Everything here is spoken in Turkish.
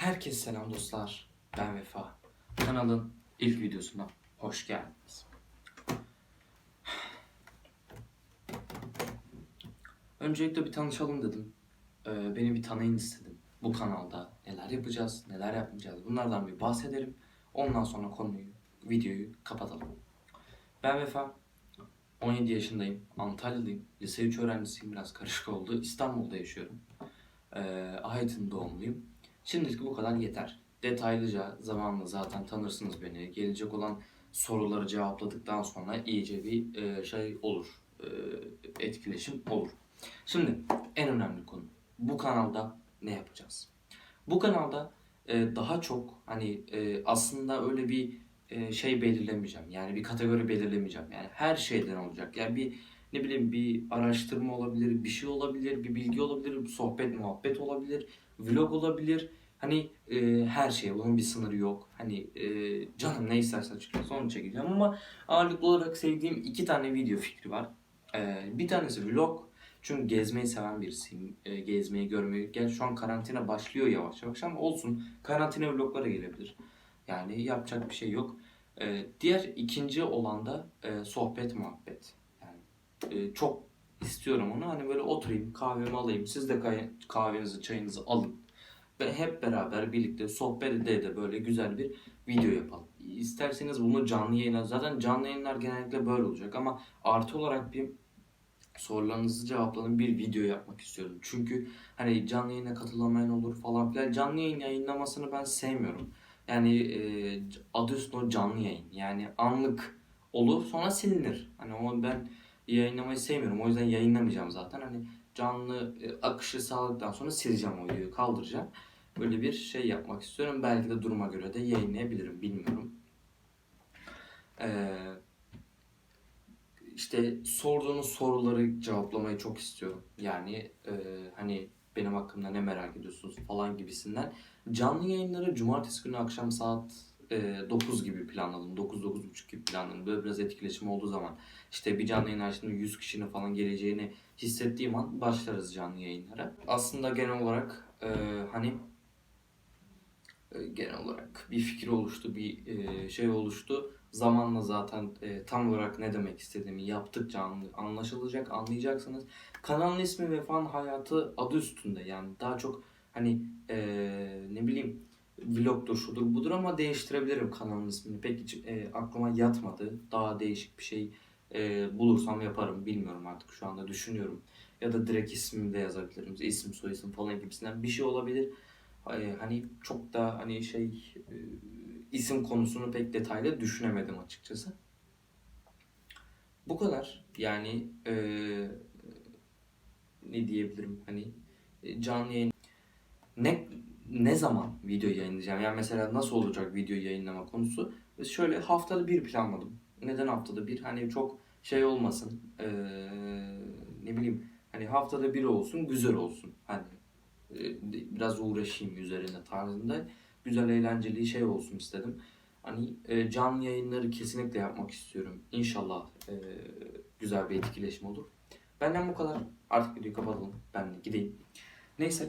Herkese selam dostlar. Ben Vefa. Kanalın ilk videosuna hoş geldiniz. Öncelikle bir tanışalım dedim. Ee, beni bir tanıyın istedim. Bu kanalda neler yapacağız, neler yapmayacağız bunlardan bir bahsedelim. Ondan sonra konuyu, videoyu kapatalım. Ben Vefa. 17 yaşındayım. Antalyalıyım. Lise 3 öğrencisiyim. Biraz karışık oldu. İstanbul'da yaşıyorum. Ee, Aydın doğumluyum. Şimdilik bu kadar yeter. Detaylıca zamanla zaten tanırsınız beni. Gelecek olan soruları cevapladıktan sonra iyice bir e, şey olur. E, etkileşim olur. Şimdi en önemli konu. Bu kanalda ne yapacağız? Bu kanalda e, daha çok hani e, aslında öyle bir e, şey belirlemeyeceğim. Yani bir kategori belirlemeyeceğim. Yani her şeyden olacak. Yani bir ne bileyim bir araştırma olabilir, bir şey olabilir, bir bilgi olabilir, sohbet, muhabbet olabilir, vlog olabilir. Hani e, her şey, bunun bir sınırı yok. Hani e, canım ne isterse açıkçası onu çekeceğim ama ağırlıklı olarak sevdiğim iki tane video fikri var. E, bir tanesi vlog. Çünkü gezmeyi seven birisiyim. E, gezmeyi, görmeyi. Gel şu an karantina başlıyor yavaş yavaş ama olsun. Karantina vloglara gelebilir. Yani yapacak bir şey yok. E, diğer ikinci olan da e, sohbet muhabbet. Yani e, çok istiyorum onu. Hani böyle oturayım, kahvemi alayım. Siz de kahvenizi, çayınızı alın. Ve hep beraber birlikte sohbet ede de böyle güzel bir video yapalım. İsterseniz bunu canlı yayına, zaten canlı yayınlar genellikle böyle olacak ama artı olarak bir sorularınızı cevapladığım bir video yapmak istiyorum. Çünkü hani canlı yayına katılamayan olur falan filan. Canlı yayın yayınlamasını ben sevmiyorum. Yani e, adı üstüne canlı yayın. Yani anlık olur sonra silinir. Hani onu ben yayınlamayı sevmiyorum. O yüzden yayınlamayacağım zaten. Hani canlı e, akışı sağladıktan sonra sileceğim o videoyu kaldıracağım. Böyle bir şey yapmak istiyorum. Belki de duruma göre de yayınlayabilirim. Bilmiyorum. Ee, işte sorduğunuz soruları cevaplamayı çok istiyorum. Yani e, hani benim hakkımda ne merak ediyorsunuz falan gibisinden. Canlı yayınları cumartesi günü akşam saat e, 9 gibi planladım. 9-9.30 gibi planladım. Böyle biraz etkileşim olduğu zaman işte bir canlı yayın açtığımda 100 kişinin falan geleceğini hissettiğim an başlarız canlı yayınlara. Aslında genel olarak e, hani e, genel olarak bir fikir oluştu, bir e, şey oluştu. Zamanla zaten e, tam olarak ne demek istediğimi yaptıkça anlaşılacak, anlayacaksınız. Kanalın ismi Vefa'nın Hayatı adı üstünde yani daha çok hani e, ne bileyim vlogdur şudur budur ama değiştirebilirim kanalın ismini. Pek hiç e, aklıma yatmadı. Daha değişik bir şey e, bulursam yaparım bilmiyorum artık şu anda düşünüyorum. Ya da direkt ismimi de yazabilirim. İsim soyisim falan gibisinden bir şey olabilir. Ay, hani çok da hani şey e, isim konusunu pek detaylı düşünemedim açıkçası. Bu kadar. Yani e, ne diyebilirim hani e, canlı yayın ne ne zaman video yayınlayacağım? Yani mesela nasıl olacak video yayınlama konusu? Şöyle haftada bir planladım. Neden haftada bir? Hani çok şey olmasın. e, ne bileyim hani haftada bir olsun, güzel olsun. Hani biraz uğraşayım üzerine tarzında güzel eğlenceli şey olsun istedim. Hani e, canlı yayınları kesinlikle yapmak istiyorum. İnşallah e, güzel bir etkileşim olur. Benden bu kadar. Artık videoyu kapatalım. Ben de gideyim. Neyse.